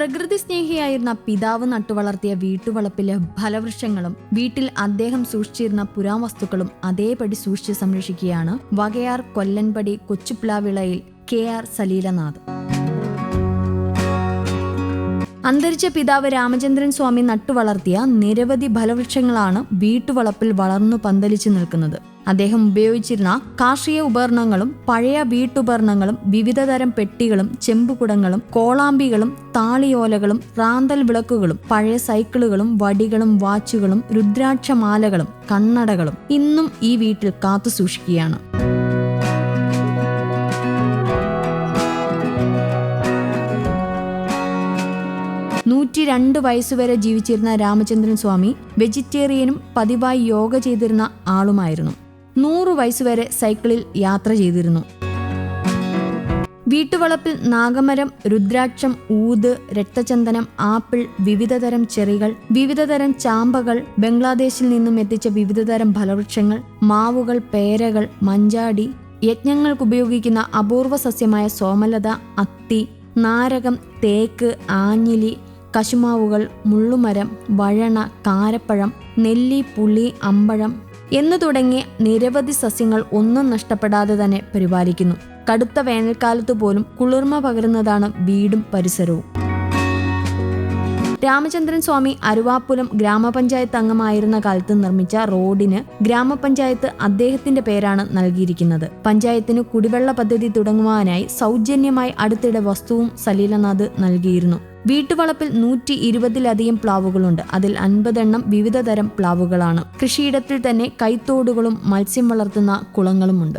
പ്രകൃതി സ്നേഹിയായിരുന്ന പിതാവ് നട്ടുവളർത്തിയ വീട്ടുവളപ്പിലെ ഫലവൃക്ഷങ്ങളും വീട്ടിൽ അദ്ദേഹം സൂക്ഷിച്ചിരുന്ന പുരാവസ്തുക്കളും അതേപടി സൂക്ഷിച്ച് സംരക്ഷിക്കുകയാണ് വകയാർ കൊല്ലൻപടി കൊച്ചുപ്ലാവിളയിൽ കെ ആർ സലീലനാഥ്. അന്തരിച്ച പിതാവ് രാമചന്ദ്രൻ സ്വാമി നട്ടുവളർത്തിയ നിരവധി ഫലവൃക്ഷങ്ങളാണ് വീട്ടുവളപ്പിൽ വളർന്നു പന്തലിച്ചു നിൽക്കുന്നത്. അദ്ദേഹം ഉപയോഗിച്ചിരുന്ന കാർഷിക ഉപകരണങ്ങളും പഴയ വീട്ടുപകരണങ്ങളും വിവിധതരം പെട്ടികളും ചെമ്പുകുടങ്ങളും കോളാമ്പികളും താളിയോലകളും റാന്തൽ വിളക്കുകളും പഴയ സൈക്കിളുകളും വടികളും വാച്ചുകളും രുദ്രാക്ഷമാലകളും കണ്ണടകളും ഇന്നും ഈ വീട്ടിൽ കാത്തു സൂക്ഷിക്കുകയാണ്. നൂറ്റി രണ്ട് വയസ്സുവരെ ജീവിച്ചിരുന്ന രാമചന്ദ്രൻ സ്വാമി വെജിറ്റേറിയനും പതിവായി യോഗ ചെയ്തിരുന്ന ആളുമായിരുന്നു. നൂറു വയസ്സുവരെ സൈക്കിളിൽ യാത്ര ചെയ്തിരുന്നു. വീട്ടുവളപ്പിൽ നാഗമരം രുദ്രാക്ഷം ഊത് രക്തചന്ദനം ആപ്പിൾ വിവിധതരം ചെറികൾ വിവിധതരം ചാമ്പകൾ ബംഗ്ലാദേശിൽ നിന്നും എത്തിച്ച വിവിധതരം ഫലവൃക്ഷങ്ങൾ മാവുകൾ പേരകൾ മഞ്ചാടി യജ്ഞങ്ങൾക്ക് ഉപയോഗിക്കുന്ന അപൂർവ സസ്യമായ സോമലത അത്തി നാരകം തേക്ക് ആഞ്ഞിലി കശുമാവുകൾ മുള്ളുമരം വഴണ കാരപ്പഴം നെല്ലി പുളി അമ്പഴം എന്നു തുടങ്ങിയ നിരവധി സസ്യങ്ങൾ ഒന്നും നഷ്ടപ്പെടാതെ തന്നെ പരിപാലിക്കുന്നു. കടുത്ത വേനൽക്കാലത്ത് പോലും കുളിർമ പകരുന്നതാണ് വീടും പരിസരവും. രാമചന്ദ്രൻ സ്വാമി അരുവാപ്പുലം ഗ്രാമപഞ്ചായത്ത് അംഗമായിരുന്ന കാലത്ത് നിർമ്മിച്ച റോഡിന് ഗ്രാമപഞ്ചായത്ത് അദ്ദേഹത്തിന്റെ പേരാണ് നൽകിയിരിക്കുന്നത്. പഞ്ചായത്തിന് കുടിവെള്ള പദ്ധതി തുടങ്ങുവാനായി സൗജന്യമായി അടുത്തിടെ വസ്തുവും സലീലനാഥ് നൽകിയിരുന്നു. വീട്ടുവളപ്പിൽ നൂറ്റി ഇരുപതിലധികം പ്ലാവുകളുണ്ട്. അതിൽ അൻപതെണ്ണം വിവിധ തരം പ്ലാവുകളാണ്. കൃഷിയിടത്തിൽ തന്നെ കൈത്തോടുകളും മത്സ്യം വളർത്തുന്ന കുളങ്ങളുമുണ്ട്.